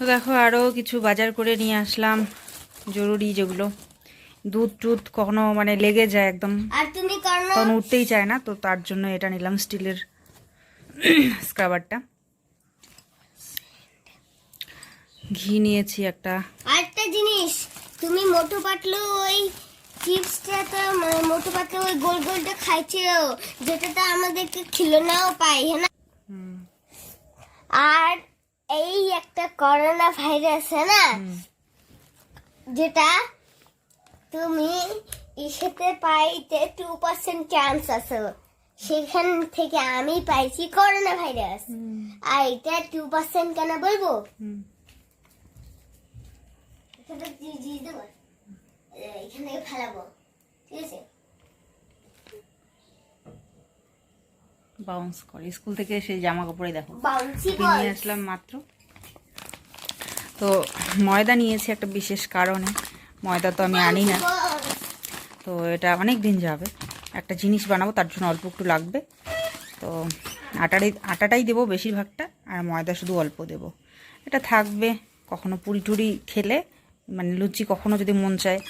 তো দেখো আরও কিছু বাজার করে নিয়ে আসলাম জরুরি যেগুলো। দুধ টুধ কখনো মানে লেগে যায় একদম। তখন উঠতেই চায় না তো তার জন্য এটা নিলাম স্টিলের স্ক্রাবারটা। ঘি নিয়েছি একটা। আরেকটা জিনিস তুমি মোটু পাতলু ওই চিপসটা তো ম- মোটু পাতলু ওই গোল গোলটা খাইছিল যেটা তো আমাদেরকে খিলনাও পাই হ্যাঁ আর এই একটা করোনা ভাইরাস না যেটা তুমি ইসেতে পাইতে টু পার্সেন্ট চান্স আছে। সেখান থেকে আমি পাইছি করোনা ভাইরাস আর এটা টু পার্সেন্ট কেন বলব? এখান ফেলাবো ঠিক আছে বাউন্স করে। স্কুল থেকে সেই জামা কাপড়ে দেখো নিয়ে আসলাম মাত্র। তো ময়দা নিয়েছি একটা বিশেষ কারণে। ময়দা তো আমি আনি না। তো এটা অনেক দিন যাবে। একটা জিনিস বানাবো তার জন্য অল্প একটু লাগবে। তো আটাটাই আটাটাই দেবো বেশিরভাগটা আর ময়দা শুধু অল্প দেবো। এটা থাকবে কখনো পুরি টুরি খেলে মানে লুচি কখনো যদি মন চায়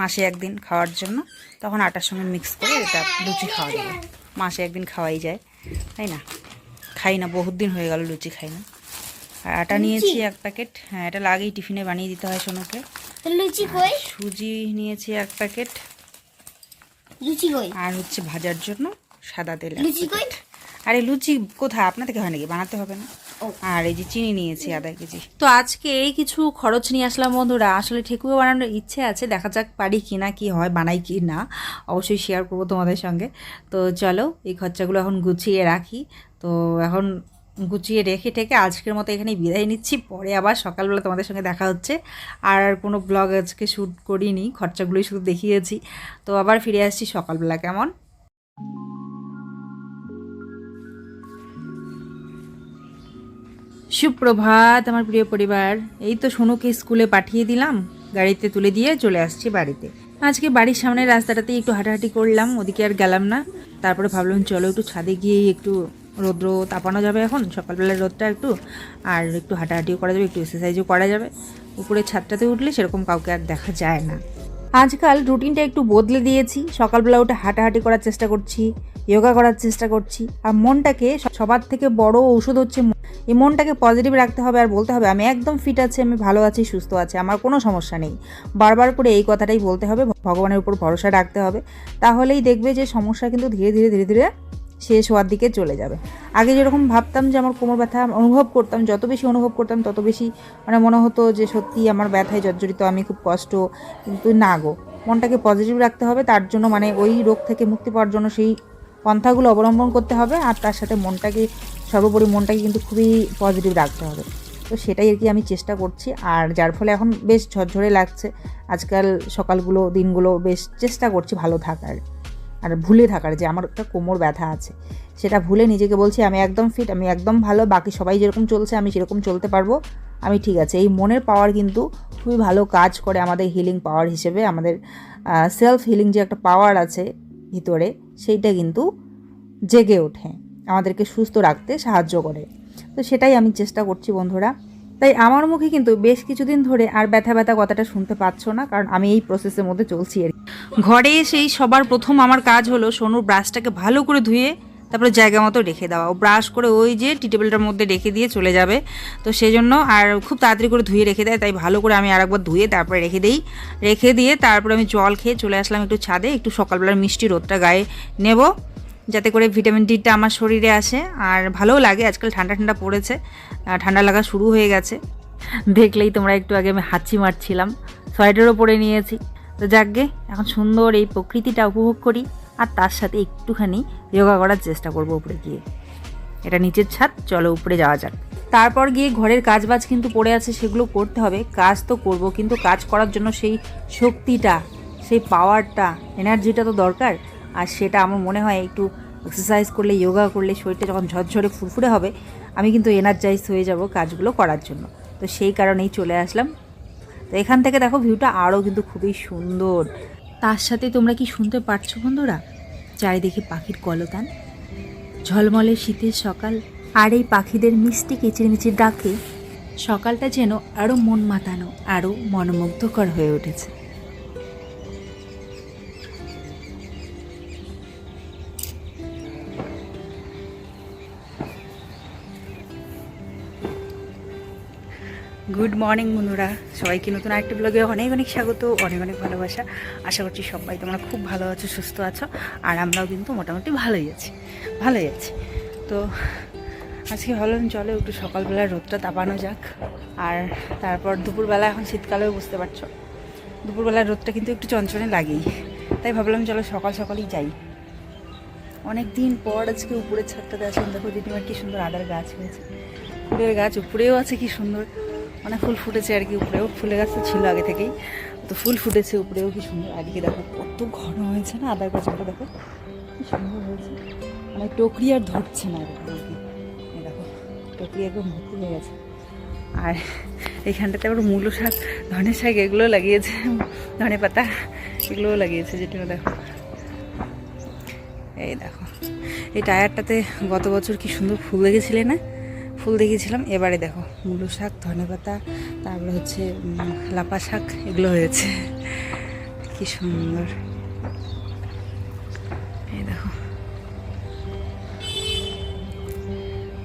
মাসে একদিন খাওয়ার জন্য তখন আটার সঙ্গে মিক্স করে এটা লুচি খাওয়া যাবে। মাসে একদিন খাওয়াই যায়। তাই না? খাই না বহুত দিন হয়ে গেল লুচি খাই না। আর আটা নিয়েছি এক প্যাকেট। হ্যাঁ এটা লাগেই টিফিনে বানিয়ে দিতে হয় সোনুকে। লুচি কই? সুজি নিয়েছি এক প্যাকেট। লুচি কই? আর হচ্ছে ভাজার জন্য সাদা তেল লুচি কই? আরে লুচি কোথায়? আপনা থেকে হয় নাকি? বানাতে হবে না। আর এই যে চিনি নিয়েছি আধা কেজি। তো আজকে এই কিছু খরচ নিয়ে আসলাম বন্ধুরা। আসলে ঠেকুয়া বানানোর ইচ্ছে আছে দেখা যাক পারি কি না কি হয় বানাই কি না অবশ্যই শেয়ার করব তোমাদের সঙ্গে। তো চলো এই খরচাগুলো এখন গুছিয়ে রাখি। তো এখন গুছিয়ে রেখে টেকে আজকের মতো এখানে বিদায় নিচ্ছি। পরে আবার সকালবেলা তোমাদের সঙ্গে দেখা হচ্ছে। আর কোনো ব্লগ আজকে শ্যুট করিনি খরচাগুলোই শুধু দেখিয়েছি। তো আবার ফিরে আসছি সকালবেলা কেমন? সুপ্রভাত, আমার প্রিয় পরিবার। এই তো সোনুকে স্কুলে পাঠিয়ে দিলাম, গাড়িতে তুলে দিয়ে চলে আসছি বাড়িতে। আজকে বাড়ির সামনের রাস্তাটাতেই একটু হাঁটাহাঁটি করলাম, ওদিকে আর গেলাম না। তারপরে ভাবলাম, চলো একটু ছাদে গিয়ে একটু রৌদ্র তাপানো যাবে এখন, সকালবেলার রোদটা একটু, আর একটু হাঁটাহাঁটিও করা যাবে, একটু এক্সারসাইজও করা যাবে। উপরে ছাদটাতে উঠলে সেরকম কাউকে আর দেখা যায় না। আজকাল রুটিনটা একটু বদলে দিয়েছি, সকালবেলা উঠে হাঁটাহাঁটি করার চেষ্টা করছি যোগা করার চেষ্টা করছি, আর মনটাকে সবার থেকে বড় ঔষধ হচ্ছে। এই মনটাকে পজিটিভ রাখতে হবে আর বলতে হবে, আমি একদম ফিট আছি, আমি ভালো আছি, সুস্থ আছি, আমার কোনো সমস্যা নেই। বারবার করে এই কথাটাই বলতে হবে ভগবানের উপর ভরসা রাখতে হবে। তাহলেই দেখবে যে সমস্যা কিন্তু ধীরে ধীরে ধীরে ধীরে শেষ হওয়ার দিকে চলে যাবে। আগে যেরকম ভাবতাম যে আমার কোমর ব্যথা অনুভব করতাম, যত বেশি অনুভব করতাম, তত বেশি মানে মনে হতো যে সত্যি আমার ব্যথায় জর্জরিত, আমি খুব কষ্ট, কিন্তু না গো। মনটাকে পজিটিভ রাখতে হবে, তার জন্য মানে ওই রোগ থেকে মুক্তি পাওয়ার জন্য সেই পন্থাগুলো অবলম্বন করতে হবে, আর তার সাথে মনটাকে সর্বোপরি মনটাকে কিন্তু খুবই পজিটিভ রাখতে হবে। তো সেটাই আর কি আমি চেষ্টা করছি। আর যার ফলে এখন বেশ ঝরঝরে লাগছে। আজকাল সকালগুলো, দিনগুলো বেশ চেষ্টা করছি ভালো থাকার। আর ভুলে থাকার যে আমার একটা কোমর ব্যথা আছে, সেটা ভুলে নিজেকে বলছি, আমি একদম ফিট আমি একদম ভালো, বাকি সবাই যেরকম চলছে, আমি সেরকম চলতে পারব। আমি ঠিক আছে। এই মনের পাওয়ার কিন্তু খুবই ভালো কাজ করে আমাদের হিলিং পাওয়ার হিসেবে, আমাদের সেলফ হিলিং যে একটা পাওয়ার আছে ভিতরে, সেইটা কিন্তু জেগে ওঠে। আমাদেরকে সুস্থ রাখতে সাহায্য করে। তো সেটাই আমি চেষ্টা করছি বন্ধুরা। তাই আমার মুখে কিন্তু বেশ কিছুদিন ধরে আর ব্যথা ব্যথা কথাটা শুনতে পাচ্ছ না, কারণ আমি এই প্রসেসের মধ্যে চলছি আর। ঘরে এসেই সবার প্রথম আমার কাজ হলো সোনুর ব্রাশটাকে ভালো করে ধুয়ে তারপরে জায়গা মতো রেখে দেওয়া। ও ব্রাশ করে ওই যে টি টেবিলটার মধ্যে রেখে দিয়ে চলে যাবে। তো সেই জন্য আর খুব তাড়াতাড়ি করে ধুয়ে রেখে দেয়, তাই ভালো করে আমি আরেকবার ধুয়ে তারপরে রেখে দিই। রেখে দিয়ে তারপরে আমি জল খেয়ে চলে আসলাম একটু ছাদে, একটু সকালবেলার মিষ্টি রোদটা গায়ে নেব। যাতে করে ভিটামিন ডিটা আমার শরীরে আসে। আর ভালোও লাগে, আজকাল ঠান্ডা ঠান্ডা পড়েছে। ঠান্ডা লাগা শুরু হয়ে গেছে। দেখলেই তোমরা একটু আগে আমি হাঁচি মারছিলাম। সোয়েটারও পরে নিয়েছি। তো যাকগে, এখন সুন্দর এই প্রকৃতিটা উপভোগ করি। আর তার সাথে একটুখানি যোগা করার চেষ্টা করব উপরে গিয়ে। এটা নিচের ছাদ, চলো উপরে যাওয়া যাক। তারপর গিয়ে ঘরের কাজ বাজ কিন্তু পড়ে আছে, সেগুলো করতে হবে। কাজ তো করব, কিন্তু কাজ করার জন্য সেই শক্তিটা, সেই পাওয়ারটা এনার্জিটা তো দরকার। আর সেটা আমার মনে হয় একটু এক্সারসাইজ করলে যোগা করলে শরীরটা যখন ঝরঝরে ফুরফুরে হবে, আমি কিন্তু এনার্জাইজ হয়ে যাব কাজগুলো করার জন্য। তো সেই কারণেই চলে আসলাম। তো এখান থেকে দেখো ভিউটা আরও কিন্তু খুবই সুন্দর। তার সাথে তোমরা কি শুনতে পারছ বন্ধুরা? চারিদিকে পাখির কলতান, ঝলমলে শীতের সকাল, আর এই পাখিদের মিষ্টি কিচিরমিচির ডাকে, সকালটা যেন আরও মন মাতানো আরও মনোমুগ্ধকর হয়ে উঠেছে। গুড মর্নিং বন্ধুরা। সবাইকে নতুন আরেকটা ব্লগে অনেক অনেক স্বাগত, অনেক অনেক ভালোবাসা। আশা করছি সবাই তোমরা খুব ভালো আছো, সুস্থ আছো, আর আমরাও কিন্তু মোটামুটি ভালোই আছি ভালোই আছি। তো আজকে ভাবলাম, চলো একটু সকালবেলা রোদটা তাপানো যাক, আর তারপর দুপুরবেলা এখন শীতকালেও বুঝতে পারছ দুপুরবেলা রোদটা কিন্তু একটু চঞ্চনে লাগেই। তাই ভাবলাম, চলো সকাল সকালই যাই। অনেক দিন পর আজকে উপরের ছাদটাতে আসলাম দেখো, দিদিমার কি সুন্দর আদার গাছ হয়েছে। ফুলের গাছ উপরেও আছে, কি সুন্দর। মানে ফুল ফুটেছে আর কি উপরেও। ফুলের গাছ তো ছিল আগে থেকেই। তো ফুল ফুটেছে উপরেও, কি সুন্দর। আজকে দেখো, কত ঘন হয়েছে না? আদার গাছগুলো দেখো, কি সুন্দর হয়েছে। মানে টকরি আর ধরছে না আর কি। দেখো, টকরি একদম ভর্তি হয়ে গেছে। আর এইখানটাতে আবার মূলো শাক, ধনে শাক এগুলো লাগিয়েছে। ধনে পাতা এগুলোও লাগিয়েছে যেটা দেখো। এই দেখো, এই টায়ারটাতে গত বছর কি সুন্দর ফুল দেখেছিলে না? ফুল দেখিয়েছিলাম। এবারে দেখো, মূলো শাক, ধনে পাতা, তারপরে হচ্ছে লাপা শাক, এগুলো হয়েছে। কি সুন্দর। এই দেখো।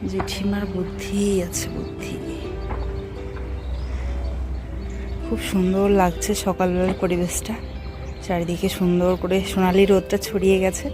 জেঠিমার বুদ্ধি আছে, বুদ্ধি। খুব সুন্দর লাগছে সকালবেলার পরিবেশটা। চারিদিকে সুন্দর করে সোনালি রোদটা ছড়িয়ে গেছে।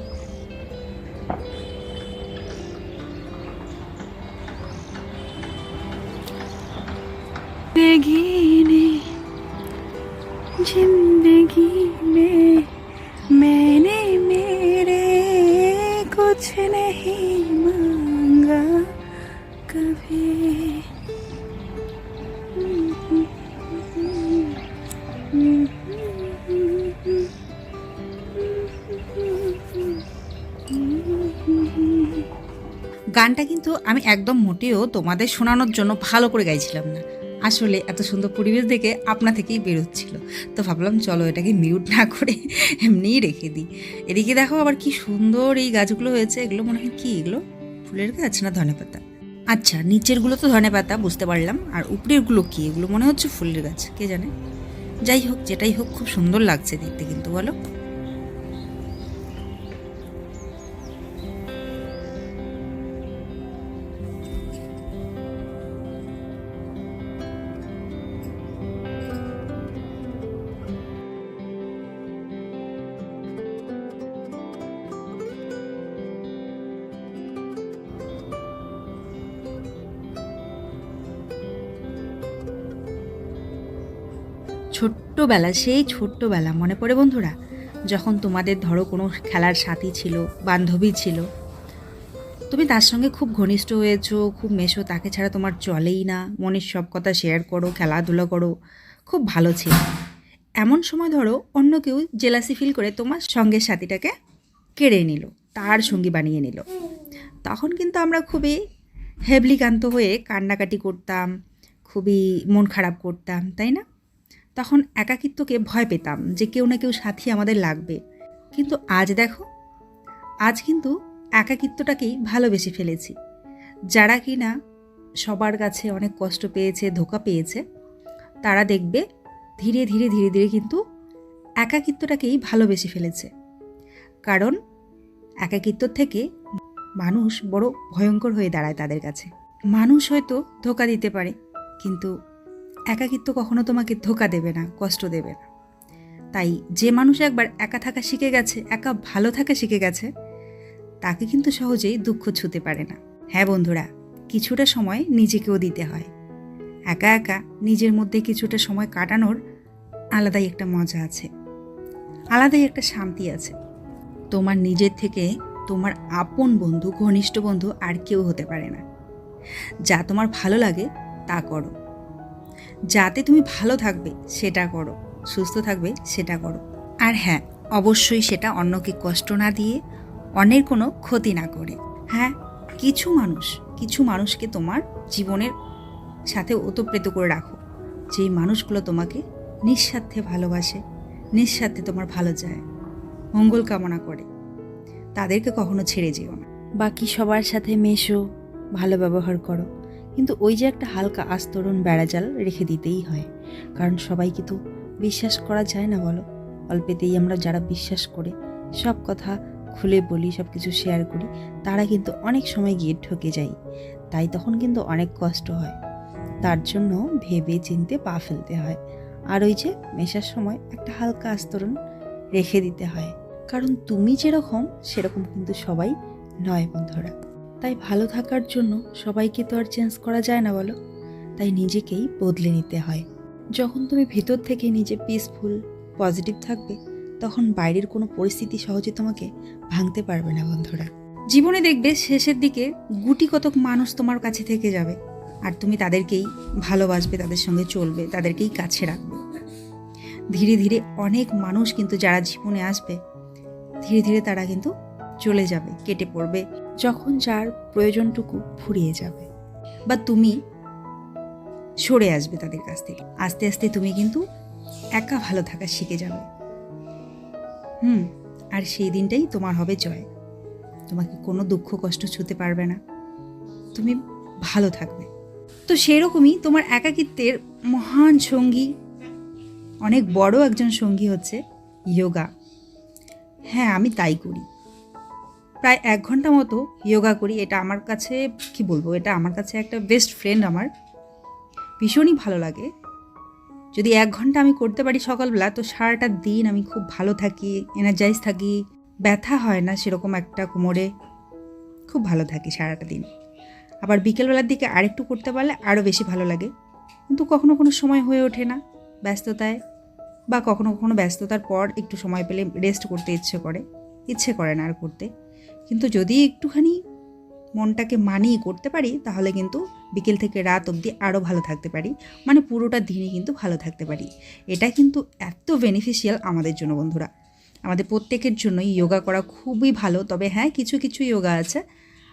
একদম মোটেও তোমাদের শোনানোর জন্য ভালো করে গাইছিলাম না। আসলে এত সুন্দর পরিবেশ দেখে আপনা থেকেই বেরোচ্ছিল। তো ভাবলাম, চলো এটাকে মিউট না করে এমনিই রেখে দিই। এদিকে দেখো আবার কি সুন্দর এই গাছগুলো হয়েছে। এগুলো মনে হয় কি? এগুলো ফুলের গাছ না ধনে পাতা? আচ্ছা নিচেরগুলো তো ধনে পাতা, বুঝতে পারলাম। আর উপরেরগুলো কি? এগুলো মনে হচ্ছে ফুলের গাছ, কে জানে? যাই হোক, যেটাই হোক, খুব সুন্দর লাগছে দেখতে কিন্তু, বলো। ছোট্টবেলা, সেই ছোট্টবেলা, মনে পড়ে বন্ধুরা? যখন তোমাদের ধরো কোনো খেলার সাথী ছিল, বান্ধবী ছিল, তুমি তার সঙ্গে খুব ঘনিষ্ঠ হয়েছো, খুব মেশো, তাকে ছাড়া তোমার চলেই না, মনের সব কথা শেয়ার করো, খেলাধুলা করো, খুব ভালো ছিল। এমন সময় ধরো, অন্য কেউ জেলাসি ফিল করে তোমার সঙ্গের সাথীটাকে কেড়ে নিল, তার সঙ্গী বানিয়ে নিল। তখন কিন্তু আমরা খুবই হেবলিকান্ত হয়ে কান্নাকাটি করতাম, খুবই মন খারাপ করতাম, তাই না? তখন একাকিত্বকে ভয় পেতাম যে কেউ না কেউ সাথী আমাদের লাগবে। কিন্তু আজ দেখো, আজ কিন্তু একাকিত্বটাকেই ভালোবেসে ফেলেছি। যারা কি না সবার কাছে অনেক কষ্ট পেয়েছে, ধোকা পেয়েছে, তারা দেখবে ধীরে ধীরে ধীরে ধীরে কিন্তু একাকিত্বটাকেই ভালোবেসে ফেলেছে। কারণ একাকিত্ব থেকে মানুষ বড় ভয়ঙ্কর হয়ে দাঁড়ায় তাদের কাছে। মানুষ হয়তো ধোকা দিতে পারে, কিন্তু একাকিত্ব কখনো তোমাকে ধোকা দেবে না, কষ্ট দেবে না। তাই যে মানুষ একবার একা থাকা শিখে গেছে, একা ভালো থাকা শিখে গেছে, তাকে কিন্তু সহজেই দুঃখ ছুতে পারে না। হ্যাঁ বন্ধুরা, কিছুটা সময় নিজেকেও দিতে হয়। একা একা নিজের মধ্যে কিছুটা সময় কাটানোর আলাদাই একটা মজা আছে। আলাদাই একটা শান্তি আছে। তোমার নিজের থেকে তোমার আপন বন্ধু, ঘনিষ্ঠ বন্ধু আর কেউ হতে পারে না। যা তোমার ভালো লাগে, তা করো। যাতে তুমি ভালো থাকবে, সেটা করো। সুস্থ থাকবে, সেটা করো। আর হ্যাঁ অবশ্যই সেটা অন্যকে কষ্ট না দিয়ে অন্যের কোনো ক্ষতি না করে। হ্যাঁ কিছু মানুষ, কিছু মানুষকে তোমার জীবনের সাথে ওতপ্রেত করে রাখো। যেই মানুষগুলো তোমাকে নিঃস্বার্থে ভালোবাসে, নিঃস্বার্থে তোমার ভালো চায়, মঙ্গল কামনা করে, তাদেরকে কখনো ছেড়ে যেও না। বাকি সবার সাথে মেশো, ভালো ব্যবহার করো। কিন্তু ওই যে একটা হালকা আস্তরণ বেড়াজাল রেখে দিতেই হয়। কারণ সবাইকে তো বিশ্বাস করা যায় না বলো। অল্পেতেই আমরা যারা বিশ্বাস করে, সব কথা খুলে বলি সব কিছু শেয়ার করি, তারা কিন্তু অনেক সময় গিয়ে ঠকে যায়। তাই তখন কিন্তু অনেক কষ্ট হয়। তার জন্য ভেবে চিনতে পা ফেলতে হয়। আর ওই যে মেশার সময় একটা হালকা আস্তরণ রেখে দিতে হয়। কারণ তুমি যেরকম, সেরকম কিন্তু সবাই নয় বন্ধুরা। তাই ভালো থাকার জন্য সবাইকে তো আর চেঞ্জ করা যায় না বলো। তাই নিজেকেই বদলে নিতে হয়। যখন তুমি ভিতর থেকে নিজে পিসফুল পজিটিভ থাকবে, তখন বাইরের কোনো পরিস্থিতি সহজে তোমাকে ভাঙতে পারবে না বন্ধুরা। জীবনে দেখবে শেষের দিকে গুটি কতক মানুষ তোমার কাছে থেকে যাবে আর তুমি তাদেরকেই ভালোবাসবে, তাদের সঙ্গে চলবে, তাদেরকেই কাছে রাখবে। ধীরে ধীরে অনেক মানুষ কিন্তু যারা জীবনে আসবে, ধীরে ধীরে তারা কিন্তু চলে যাবে, কেটে পড়বে, যখন যার প্রয়োজনটুকু ফুরিয়ে যাবে। বা তুমি সরে আসবে তাদের কাছ থেকে। আস্তে আস্তে তুমি কিন্তু একা ভালো থাকা শিখে যাবে। হুম, আর সেই দিনটাই তোমার হবে জয়। তোমাকে কোনো দুঃখ কষ্ট ছুতে পারবে না। তুমি ভালো থাকবে। তো সেরকমই তোমার একাকিত্বের মহান সঙ্গী, অনেক বড় একজন সঙ্গী হচ্ছে যোগা হ্যাঁ আমি তাই করি। প্রায় এক ঘণ্টা মতো যোগা করি। এটা আমার কাছে, কি বলব? এটা আমার কাছে একটা বেস্ট ফ্রেন্ড আমার। ভীষণই ভালো লাগে। যদি এক ঘণ্টা আমি করতে পারি সকালবেলা, তো সারাটা দিন আমি খুব ভালো থাকি এনার্জাইজ থাকি। ব্যথা হয় না সেরকম একটা কোমরে। খুব ভালো থাকি সারাটা দিন। আবার বিকেলবেলার দিকে আরেকটু করতে পারলে আরও বেশি ভালো লাগে। কিন্তু কখনো কোনো সময় হয়ে ওঠে না ব্যস্ততায়। বা কখনো কখনো ব্যস্ততার পর একটু সময় পেলে রেস্ট করতে ইচ্ছে করে। ইচ্ছে করে না আর করতে। কিন্তু যদি একটুখানি মনটাকে মানিয়ে করতে পারি, তাহলে কিন্তু বিকেল থেকে রাত অবধি আরও ভালো থাকতে পারি। মানে পুরোটা দিনই কিন্তু ভালো থাকতে পারি। এটা কিন্তু এত বেনিফিশিয়াল আমাদের জন্য বন্ধুরা। আমাদের প্রত্যেকের জন্যই যোগা করা খুবই ভালো। তবে হ্যাঁ কিছু কিছু যোগা আছে।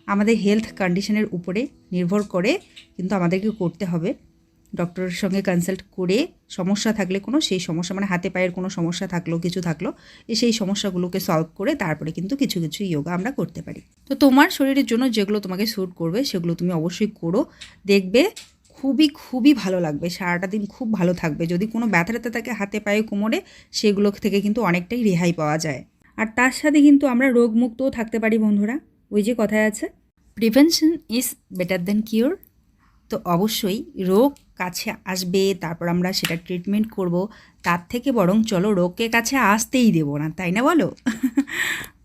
আমাদের হেলথ কন্ডিশনের উপরে নির্ভর করে কিন্তু আমাদেরকে করতে হবে। ডক্টরের সঙ্গে কনসাল্ট করে সমস্যা থাকলে কোনো, সেই সমস্যা মানে হাতে পায়ের কোনো সমস্যা থাকল, কিছু থাকল সেই সমস্যাগুলোকে সলভ করে তারপরে কিন্তু কিছু কিছু যোগা আমরা করতে পারি। তো তোমার শরীরের জন্য যেগুলো তোমাকে স্যুট করবে, সেগুলো তুমি অবশ্যই করো। দেখবে খুবই খুবই ভালো লাগবে, সারাটা দিন খুব ভালো থাকবে। যদি কোনো ব্যথা থাকে হাতে পায়ে কোমরে, সেগুলো থেকে কিন্তু অনেকটাই রেহাই পাওয়া যায়। আর তার সাথে কিন্তু আমরা রোগমুক্তও থাকতে পারি বন্ধুরা। ওই যে কথায় আছে prevention is better than cure তো অবশ্যই রোগ কাছে আসবে, তারপর আমরা সেটা ট্রিটমেন্ট করব। তার থেকে বরং চলো রোগকে কাছে আসতেই দেবো না, তাই না বলো?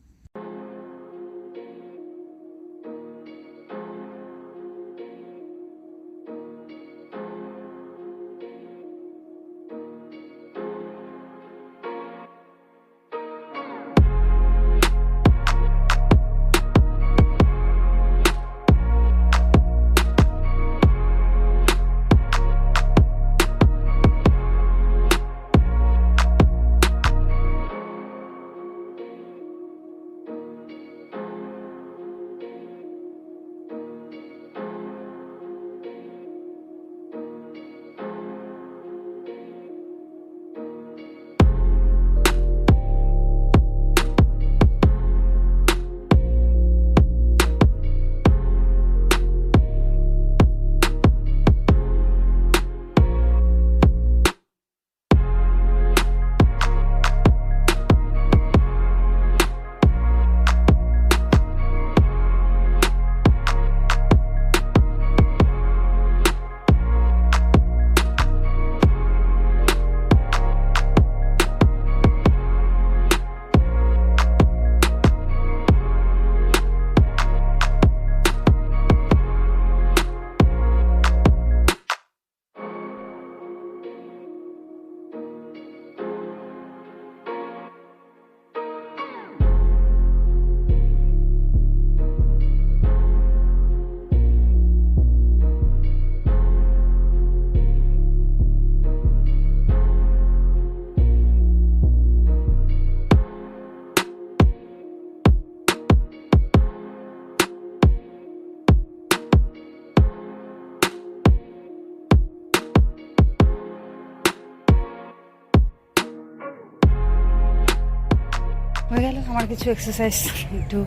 আমার কিছু এক্সারসাইজ একটু,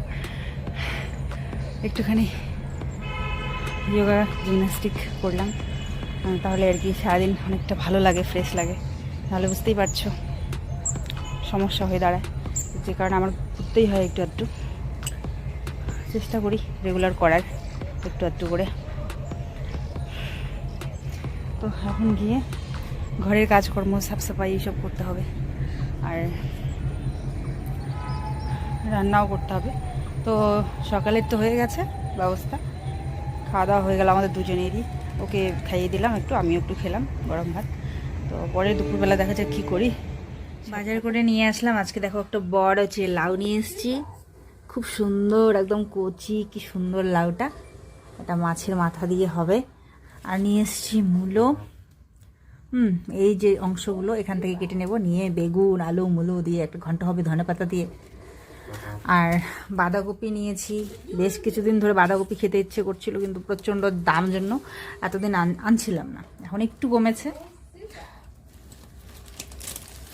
একটুখানি যোগা জিমনাস্টিক করলাম। তাহলে আর কি সারাদিন অনেকটা ভালো লাগে ফ্রেশ লাগে। তাহলে বুঝতেই পারছ সমস্যা হয়ে দাঁড়ায়। যে কারণে আমার করতেই হয় একটু আধটু। চেষ্টা করি রেগুলার করার, একটু আধটু করে। তো এখন গিয়ে ঘরের কাজকর্ম, সাফ সাফাই এইসব করতে হবে। আর রান্নাও করতে হবে। তো সকালের তো হয়ে গেছে ব্যবস্থা। খাওয়া দাওয়া হয়ে গেল আমাদের দুজনেরই। ওকে খাইয়ে দিলাম একটু, আমিও একটু খেলাম গরম ভাত। তো পরে দুপুরবেলা দেখা যাক কী করি। বাজার করে নিয়ে আসলাম। আজকে দেখো একটা বড় হচ্ছে লাউ নিয়ে এসেছি। খুব সুন্দর, একদম কচি, কি সুন্দর লাউটা। এটা মাছের মাথা দিয়ে হবে। আর নিয়ে এসেছি মূলো। হুম, এই যে অংশগুলো এখান থেকে কেটে নেব। নিয়ে বেগুন, আলু, মুলো দিয়ে, একটা ঘণ্টা হবে ধনে পাতা দিয়ে। আর বাঁধাকপি নিয়েছি। বেশ কিছুদিন ধরে বাঁধাকপি খেতে ইচ্ছে করছিল, কিন্তু প্রচণ্ড দাম জন্য এতদিন আন- আনছিলাম না। এখন একটু কমেছে।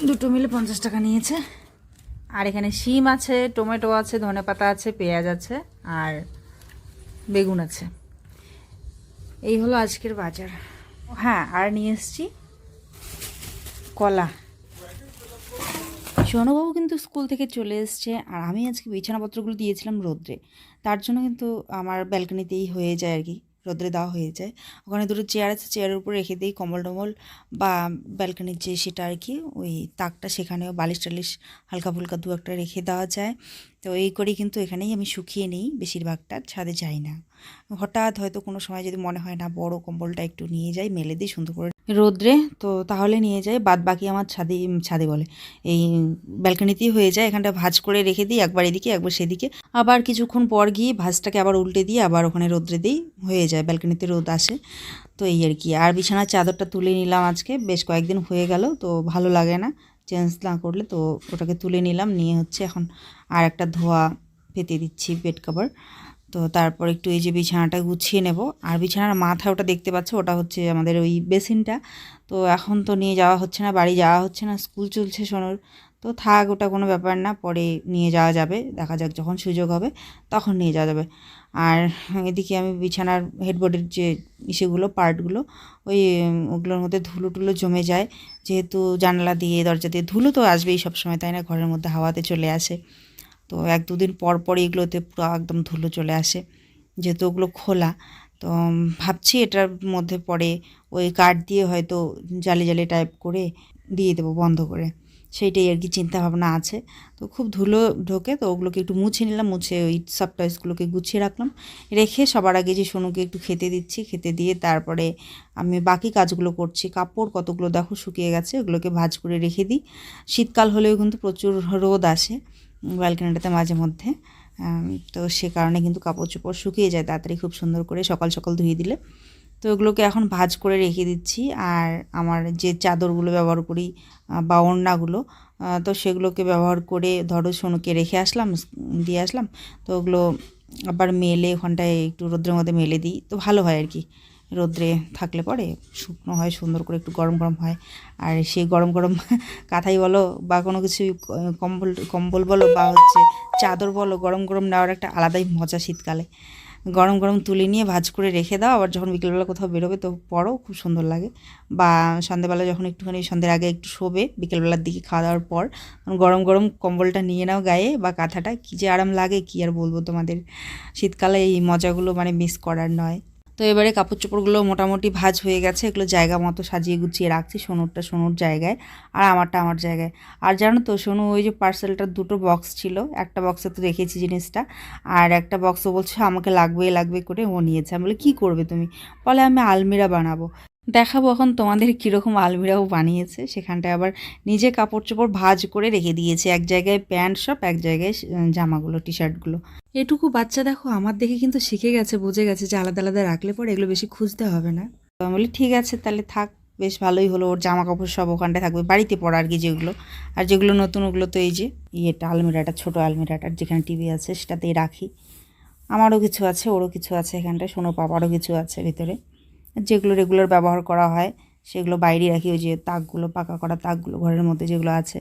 দুটো মিলে পঞ্চাশ টাকা নিয়েছে। আর এখানে শিম আছে, টমেটো আছে ধনেপাতা আছে, পেঁয়াজ আছে, আর বেগুন আছে। এই হলো আজকের বাজার। হ্যাঁ আর নিয়ে এসেছি কলা। সোনুবাবু কিন্তু স্কুল থেকে চলে এসছে আর আমি আজকে বিছানাপত্রগুলো দিয়েছিলাম রোদ্রে। তার জন্য কিন্তু আমার ব্যালকনিতেই হয়ে যায় আর কি, রোদ্রে দেওয়া হয়ে যায়। ওখানে দুটো চেয়ার আছে, চেয়ারের উপর রেখে দিই কম্বল টম্বল বা ব্যালকনির যে সেটা আর কি, ওই তাকটা সেখানেও বালিশ টালিশ হালকা ফুলকা দু একটা রেখে দেওয়া যায়। তো এই করেই কিন্তু এখানেই আমি শুকিয়ে নিই বেশিরভাগটা, ছাদে যাই না। হঠাৎ হয়তো কোনো সময় যদি মনে হয় না বড় কম্বলটা একটু নিয়ে যাই, মেলে দিই সুন্দর করে রোদ্রে, তো তাহলে নিয়ে যাই বাদ বাকি আমার ছাদে ছাদে বলে। এই ব্যালকনিতেই হয়ে যায়, এখানটা ভাজ করে রেখে দিই, একবার এদিকে, একবার সেদিকে। আবার কিছুক্ষণ পর গিয়ে ভাজটাকে আবার উল্টে দিয়ে আবার ওখানে রোদ্রে দিই, হয়ে যায়, ব্যালকনিতে রোদ আসে। তো এই আর কি, আর বিছানার চাদরটা তুলে নিলাম আজকে, বেশ কয়েকদিন হয়ে গেল, তো ভালো লাগে না, চেঞ্জ না করলে তো ওটাকে তুলে নিলাম, নিয়ে হচ্ছে এখন আর একটা ধোয়া পেতে দিচ্ছি, বেড কভার। তো তারপর একটু এই যে বিছানাটা গুছিয়ে নেব। আর বিছানার মাথা ওটা দেখতে পাচ্ছ, ওটা হচ্ছে আমাদের ওই বেসিনটা। তো এখন তো নিয়ে যাওয়া হচ্ছে না, বাড়ি যাওয়া হচ্ছে না, স্কুল চলছে সোনুর। তো থাক, ওটা কোনো ব্যাপার না, পরে নিয়ে যাওয়া যাবে, দেখা যাক যখন সুযোগ হবে, তখন নিয়ে যাওয়া যাবে। আর এদিকে আমি বিছানার হেডবোর্ডের যে ইসেগুলো পার্টগুলো ওই, ওগুলোর মধ্যে ধুলো টুলো জমে যায়। যেহেতু জানলা দিয়ে, দরজা দিয়ে ধুলো তো আসবেই সবসময়, তাই না? ঘরের মধ্যে হাওয়াতে চলে আসে। তো এক দুদিন পর পর এগুলোতে পুরো একদম ধুলো চলে আসে। যেহেতু ওগুলো খোলা, তো ভাবছি এটার মধ্যে পরে ওই কাঠ দিয়ে হয়তো জালি জালি টাইপ করে দিয়ে দেবো বন্ধ করে। সেইটাই আর কি চিন্তা ভাবনা আছে। তো খুব ধুলো ঢোকে, তো ওগুলোকে একটু মুছে নিলাম, মুছে ওই সব টয়েসগুলোকে গুছিয়ে রাখলাম। রেখে সবার আগে যে সোনুকে একটু খেতে দিচ্ছি, খেতে দিয়ে তারপরে আমি বাকি কাজগুলো করছি। কাপড় কতগুলো দেখো শুকিয়ে গেছে, ওগুলোকে ভাজ করে রেখে দিই। শীতকাল হলেও কিন্তু প্রচুর রোদ আসে। ব্যালকনিটাতে মাঝে মধ্যে তো সে কারণে কিন্তু কাপড় চোপড় শুকিয়ে যায় তাড়াতাড়ি খুব সুন্দর করে সকাল সকাল ধুয়ে দিলে। তো ওগুলোকে এখন ভাজ করে রেখে দিচ্ছি। আর আমার যে চাদরগুলো ব্যবহার করি বা ওড়নাগুলো তো সেগুলোকে ব্যবহার করে ধরো সোনুকে রেখে আসলাম দিয়ে আসলাম। তো ওগুলো আবার মেলে ওখানটায় একটু রোদ্রের মধ্যে মেলে দিই, তো ভালো হয় আর কি। রোদ্রে থাকলে পরে শুকনো হয় সুন্দর করে একটু গরম গরম হয়। আর সেই গরম গরম কাঁথাই বলো বা কোনো কিছু কম্বল কম্বল বলো বা হচ্ছে চাদর বলো, গরম গরম নেওয়ার একটা আলাদাই মজা শীতকালে। গরম গরম তুলে নিয়ে ভাজ করে রেখে দাও, আবার যখন বিকেলবেলা কোথাও বেরোবে তো পরও খুব সুন্দর লাগে। বা সন্ধ্যেবেলা যখন একটুখানি সন্ধ্যের আগে একটু শোবে, বিকেলবেলার দিকে খাওয়া দাওয়ার পর গরম গরম কম্বলটা নিয়ে নাও গায়ে বা কাঁথাটা, কী যে আরাম লাগে, কী আর বলব তোমাদের। শীতকালে এই মজাগুলো মানে মিস করার নয়। তো এবারে কাপড় চোপড়গুলো মোটামুটি ভাজ হয়ে গেছে, এগুলো জায়গা মতো সাজিয়ে গুছিয়ে রাখছি সোনুরটা সোনুর জায়গায় আর আমারটা আমার জায়গায়। আর জানো তো, সোনু ওই যে পার্সেলটার দুটো বক্স ছিল, একটা বক্সে তো রেখেছি জিনিসটা, আর একটা বক্সও বলছে আমাকে লাগবে লাগবে করে ও নিয়েছে। আমি বলে, কী করবে তুমি? বলে, আমি আলমিরা বানাবো। দেখাবো এখন তোমাদের কীরকম আলমিরাও বানিয়েছে। সেখানটায় আবার নিজে কাপড় চোপড় ভাজ করে রেখে দিয়েছে। এক জায়গায় প্যান্ট সব এক জায়গায় জামাগুলো টি শার্টগুলো এটুকু বাচ্চা দেখো, আমার দেখে কিন্তু শিখে গেছে, বুঝে গেছে যে আলাদা আলাদা রাখলে পরে এগুলো বেশি খুঁজতে হবে না। তো আমি বলি, ঠিক আছে, তাহলে থাক, বেশ ভালোই হলো। ওর জামা কাপড় সব ওখানটায় থাকবে। বাড়িতে পড়া আর কি যেগুলো। আর যেগুলো নতুন, ওগুলো তো এই যে, ইয়েটা, আলমিরাটা, ছোটো আলমিরাটা যেখানে টিভি আছে সেটাতেই রাখি। আমারও কিছু আছে, ওরও কিছু আছে এখানটায়, সোনো পাপারও কিছু আছে ভিতরে। যেগুলো রেগুলার ব্যবহার করা হয়, সেগুলো বাইরে রাখি, ওই যে তাকগুলো, পাকা করা তাকগুলো ঘরের মধ্যে যেগুলো আছে,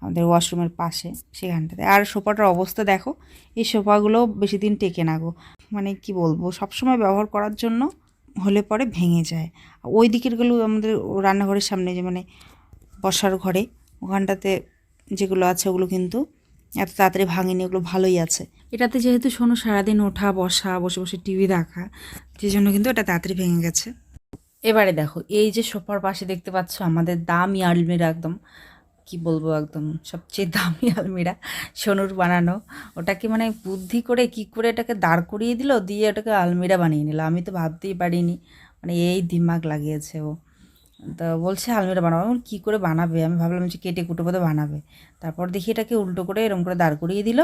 আমাদের ওয়াশরুমের পাশে, সেখানটাতে। আর সোফাটার অবস্থা দেখো, এই সোফাগুলো বেশি দিন টেকে না গো। মানে কি বলব, সবসময় ব্যবহার করার জন্য হলে পরে ভেঙে যায়। ওই দিকেরগুলো আমাদের রান্নাঘরের সামনে যে মানে বসার ঘরে, ওখানটাতে যেগুলো আছে, ওগুলো কিন্তু এত তাড়াতাড়ি ভাঙেনি ওগুলো ভালোই আছে। এটাতে যেহেতু শোনো সারাদিন ওঠা, বসা, বসে বসে টিভি দেখা সেই জন্য কিন্তু এটা তাড়াতাড়ি ভেঙে গেছে। এবারে দেখো, এই যে সোফার পাশে দেখতে পাচ্ছ আমাদের দামি আলমিরা একদম, কি বলব একদম, সবচেয়ে দামি আলমিরা সোনুর বানানো। ওটাকে মানে বুদ্ধি করে, কি করে এটাকে দাঁড় করিয়ে দিল, দিয়ে ওটাকে আলমিরা বানিয়ে নিল। আমি তো ভাবতেই পারিনি মানে এই দিমাগ লাগিয়েছে ও। তো বলছে আলমিরা বানাবো। আমি কী করে বানাবে? আমি ভাবলাম যে কেটে কুটো বোধহয় বানাবে। তারপর দেখি এটাকে উল্টো করে এরকম করে দাঁড় করিয়ে দিল,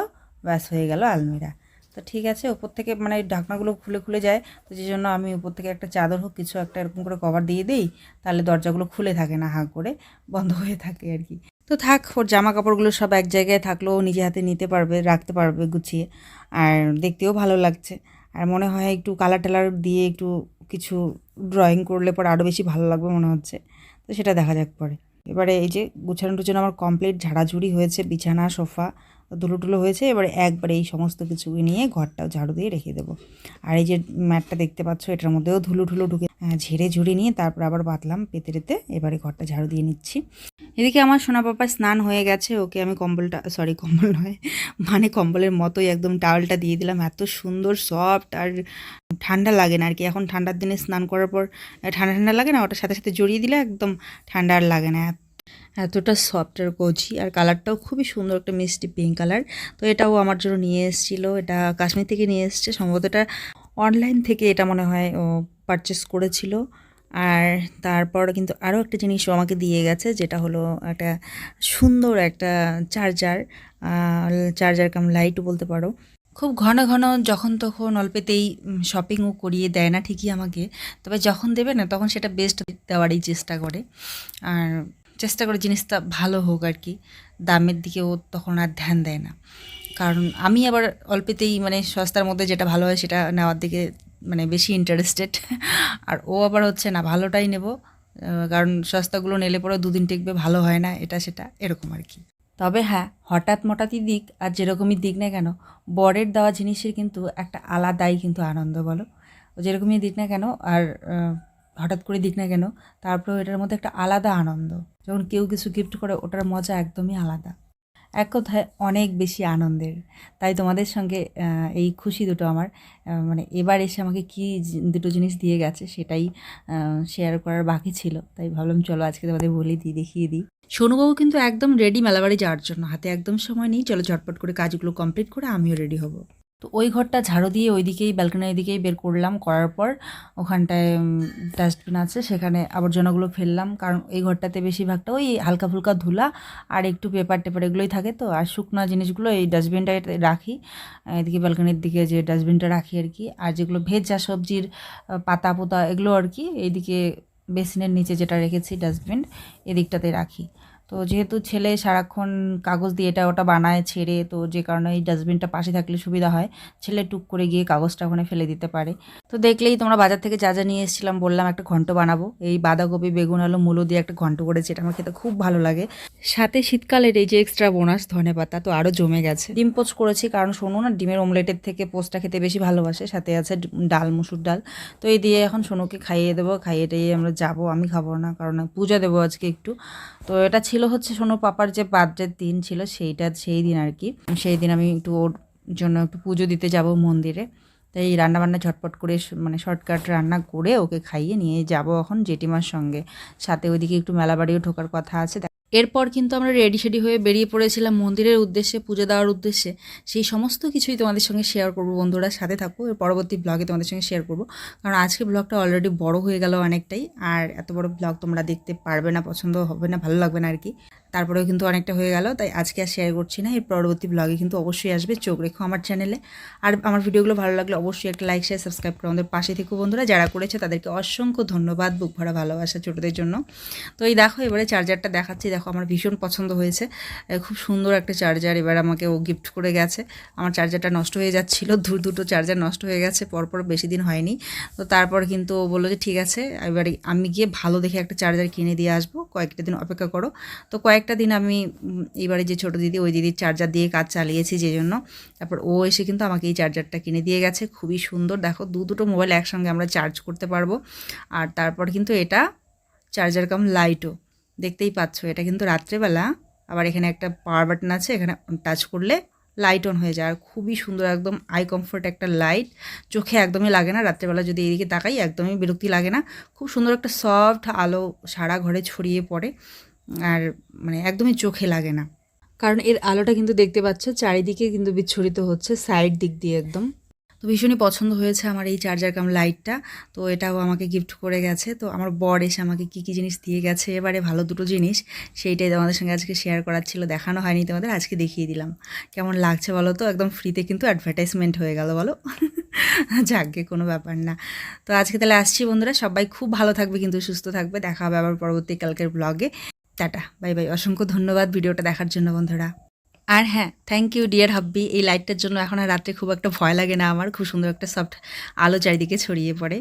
ব্যাস হয়ে গেল আলমিরা। তো ঠিক আছে উপর থেকে মানে ঢাকনাগুলো খুলে খুলে যায়, তো যে জন্য আমি উপর থেকে একটা চাদর হোক, কিছু একটা এরকম করে কভার দিয়ে দিই, তাহলে দরজাগুলো খুলে থাকে না, হাঁ করে, বন্ধ হয়ে থাকে আর কি। তো থাক, ওর জামা কাপড়গুলো সব এক জায়গায় থাকলেও নিজে হাতে নিতে পারবে, রাখতে পারবে, গুছিয়ে। আর দেখতেও ভালো লাগছে। আর মনে হয় একটু কালার টালার দিয়ে একটু কিছু ড্রয়িং করলে পরে আরও বেশি ভালো লাগবে মনে হচ্ছে। তো সেটা দেখা যাক পরে। এবারে এই যে গুছানো টুছানো আমার কমপ্লিট ঝাড়াঝুড়ি হয়েছে, বিছানা, সোফা ধুলো টুলো হয়েছে, এবারে একবারে এই সমস্ত কিছু নিয়ে ঘরটাও ঝাড়ু দিয়ে রেখে দেবো। আর এই যে ম্যাটটা দেখতে পাচ্ছ, এটার মধ্যেও ধুলো টুলো ঢুকে ঝেড়ে ঝুড়ে নিয়ে তারপর আবার বাতলাম, পেতে রেতে এবারে ঘরটা ঝাড়ু দিয়ে নিচ্ছি। এদিকে আমার সোনা পাপা স্নান হয়ে গেছে, ওকে আমি কম্বলটা সরি কম্বল নয় মানে কম্বলের মতোই একদম টাওয়ালটা দিয়ে দিলাম, এত সুন্দর সফট আর ঠান্ডা লাগে না আর কি। এখন ঠান্ডার দিনে স্নান করার পর, ঠান্ডা ঠান্ডা লাগে না, ওটার সাথে সাথে জড়িয়ে দিলে একদম ঠান্ডা আর লাগে না এতটা সফট আর কচি আর কালারটাও খুবই সুন্দর একটা মিষ্টি পিঙ্ক কালার তো এটাও আমার জন্য নিয়ে এসেছিল, এটা কাশ্মীর থেকে নিয়ে এসছে। সম্ভবত এটা অনলাইন থেকে এটা মনে হয় ও পারচেস করেছিল। আর তারপর কিন্তু আরও একটা জিনিস আমাকে দিয়ে গেছে, যেটা হলো একটা সুন্দর একটা চার্জার চার্জার কাম লাইটও বলতে পারো। খুব ঘন ঘন যখন তখন অল্পেতেই শপিংও করিয়ে দেয় না ঠিকই আমাকে, তবে যখন দেবে না তখন সেটা বেস্ট দেওয়ারই চেষ্টা করে। আর চেষ্টা করে জিনিসটা ভালো হোক আর কি। দামের দিকে ও তখন আর ধ্যান দেয় না। কারণ আমি আবার অল্পেতেই মানে সস্তার মধ্যে যেটা ভালো হয় সেটা নেওয়ার দিকে মানে বেশি ইন্টারেস্টেড আর ও আবার হচ্ছে, না, ভালোটাই নেব। কারণ সস্তাগুলো নিলে পরে দুদিন টিকবে, ভালো হয় না, এটা সেটা, এরকম আর কি। তবে হ্যাঁ হঠাৎ মঠাৎই দিক, আর যেরকমই দিক না কেন, বরের দেওয়া জিনিসের কিন্তু একটা আলাদাই কিন্তু আনন্দ বলো। যেরকমই দিক না কেন, আর হঠাৎ করে দিক না কেন, তারপরেও এটার মধ্যে একটা আলাদা আনন্দ। যখন কেউ কিছু গিফট করে, ওটার মজা একদমই আলাদা। এক কথায় অনেক বেশি আনন্দের। তাই তোমাদের সঙ্গে এই খুশি দুটো আমার মানে এবার এসে আমাকে কি দুটো জিনিস দিয়ে গেছে সেটাই শেয়ার করার বাকি ছিল। তাই ভাবলাম চলো আজকে তোমাদের বলে দিই, দেখিয়ে দিই। সোনুবাবু কিন্তু একদম রেডি মেলাবাড়ি যাওয়ার জন্য। হাতে একদম সময় নেই। চলো ঝটপট করে কাজগুলো কমপ্লিট করে আমিও রেডি হব। তো ওই ঘরটা ঝাড়ু দিয়ে ওইদিকেই, ব্যালকনির দিকেই বের করলাম, করার পর ওখানটায় ডাস্টবিন আছে, সেখানে আবর্জনাগুলো ফেললাম, কারণ এই ঘরটাতে বেশিরভাগটা ওই হালকা ফুলকা ধুলা আর একটু পেপার টেপার এগুলোই থাকে তো, আর শুকনো জিনিসগুলো এই ডাস্টবিনটায় রাখি। এদিকে ব্যালকনির দিকে যে ডাস্টবিনটা রাখি আর কি, আর যেগুলো ভেজা সবজির পাতা পোতা এগুলো আর কি, এইদিকে বেসিনের নিচে যেটা রেখেছি ডাস্টবিন এদিকটাতে রাখি। তো যেহেতু ছেলে সারাক্ষণ কাগজ দিয়ে এটা ওটা বানায়, ছেড়ে, তো যে কারণে এই ডাস্টবিনটা পাশে থাকলে সুবিধা হয়। ছেলে টুক করে গিয়ে কাগজটা ওখানে ফেলে দিতে পারে। তো দেখলেই তোমরা বাজার থেকে যা যা নিয়ে এসেছিলাম, বললাম একটা ঘন্ট বানাবো। এই বাঁধাকপি, বেগুন, আলু, মূলো দিয়ে একটা ঘন্ট করেছি, এটা আমার খেতে খুব ভালো লাগে। সাথে শীতকালের এই যে এক্সট্রা বোনাস, ধনে পাতা, তো আরও জমে গেছে। ডিম পোচ করেছি, কারণ শোনো না ডিমের অমলেটের থেকে পোস্টটা খেতে বেশি ভালোবাসে। সাথে আছে ডাল, মুসুর ডাল। তো এই দিয়ে এখন সোনুকে খাইয়ে দেবো। খাইয়ে টাইয়ে আমরা যাব, আমি খাব না, কারণ পূজা দেবো আজকে একটু। তো এটা হচ্ছে সোনো পাপার যে বার্থডের দিন ছিল সেইটা সেই দিন আর কি। সেই দিন আমি একটু ওর জন্য একটু পুজো দিতে যাব মন্দিরে। তাই রান্নাবান্না ঝটপট করে মানে শর্টকাট রান্না করে ওকে খাইয়ে নিয়ে যাব এখন জেঠিমার সঙ্গে। সাথে ওইদিকে একটু মেলা বাড়িও ঢোকার কথা আছে। এরপর কিন্তু আমরা রেডি শেডি হয়ে বেরিয়ে পড়েছিলাম মন্দিরের উদ্দেশ্যে, পুজো দেওয়ার উদ্দেশ্যে। সেই সমস্ত কিছুই তোমাদের সঙ্গে শেয়ার করব বন্ধুরা, সাথে থাকো। এর পরবর্তী ব্লগে তোমাদের সঙ্গে শেয়ার করব। কারণ আজকে ব্লগটা অলরেডি বড় হয়ে গেল অনেকটাই, আর এত বড় ব্লগ তোমরা দেখতে পারবে না, পছন্দ হবে না, ভালো লাগবে না আর কি। তারপরেও কিন্তু অনেকটা হয়ে গেল, তাই আজকে আর শেয়ার করছি না। এর পরবর্তী ব্লগে কিন্তু অবশ্যই আসবে। চোখ রেখো আমার চ্যানেলে আর আমার ভিডিওগুলো ভালো লাগলে অবশ্যই একটা লাইক শেয়ার সাবস্ক্রাইব করে আমাদের পাশে থেকো বন্ধুরা। যারা করেছে তাদেরকে অসংখ্য ধন্যবাদ বুক ভরা ভালোবাসা ছোটোদের জন্য। তো এই দেখো, এবারে চার্জারটা দেখাচ্ছি। দেখো, আমার ভীষণ পছন্দ হয়েছে। খুব সুন্দর একটা চার্জার এবার আমাকে ও গিফট করে গেছে। আমার চার্জারটা নষ্ট হয়ে যাচ্ছিল। দু দুটো চার্জার নষ্ট হয়ে গেছে। পরপর বেশি দিন হয়নি। তো তারপর কিন্তু ও বলল যে, ঠিক আছে, এবারে আমি গিয়ে ভালো দেখে একটা চার্জার কিনে দিয়ে আসব। কয়েকটা দিন অপেক্ষা করো। তো কয়েকটা দিন আমি এবারে যে ছোটো দিদি, ওই দিদির চার্জার দিয়ে কাজ চালিয়েছি যে জন্য তারপর ও এসে কিন্তু আমাকে এই চার্জারটা কিনে দিয়ে গেছে। খুবই সুন্দর। দেখো, দু দুটো মোবাইল একসঙ্গে আমরা চার্জ করতে পারব। আর তারপর কিন্তু এটা চার্জার কাম লাইটও দেখতেই পাচ্ছ, এটা কিন্তু রাত্রেবেলা। আবার এখানে একটা পাওয়ার বাটন আছে, এখানে টাচ করলে লাইট অন হয়ে যায়। আর খুবই সুন্দর একদম আই কমফোর্ট একটা লাইট চোখে একদমই লাগে না, রাত্রেবেলা যদি এদিকে তাকাই একদমই বিরক্তি লাগে না। খুব সুন্দর একটা সফট আলো সারা ঘরে ছড়িয়ে পড়ে। আর মানে একদমই চোখে লাগে না। কারণ এর আলোটা কিন্তু দেখতে পাচ্ছ, চারিদিকে কিন্তু বিচ্ছুরিত হচ্ছে সাইড দিক দিয়ে একদম। তো ভীষণই পছন্দ হয়েছে আমার এই চার্জার কাম লাইটটা তো এটাও আমাকে গিফট করে গেছে। তো আমার বর এসে আমাকে কী কী জিনিস দিয়ে গেছে, এবারে ভালো দুটো জিনিস। সেইটাই তোমাদের সঙ্গে আজকে শেয়ার করার ছিল, দেখানো হয়নি তোমাদের, আজকে দেখিয়ে দিলাম। কেমন লাগছে বলো তো? একদম ফ্রিতে কিন্তু অ্যাডভার্টাইজমেন্ট হয়ে গেল বলো। যাকগে, কোনো ব্যাপার না। তো আজকে তাহলে আসছি বন্ধুরা, সবাই খুব ভালো থাকবে, কিন্তু সুস্থ থাকবে। দেখা হবে আবার পরবর্তী কালকের ব্লগে টাটা, বাই বাই। অসংখ্য ধন্যবাদ ভিডিওটা দেখার জন্য, বন্ধুরা। আর হ্যাঁ থ্যাংক ইউ ডিয়ার হাব্বি এই লাইটটার জন্য এখন আর রাত্রে খুব একটা ভয় লাগে না আমার, খুব সুন্দর একটা সফট আলো চারিদিকে ছড়িয়ে পড়ে।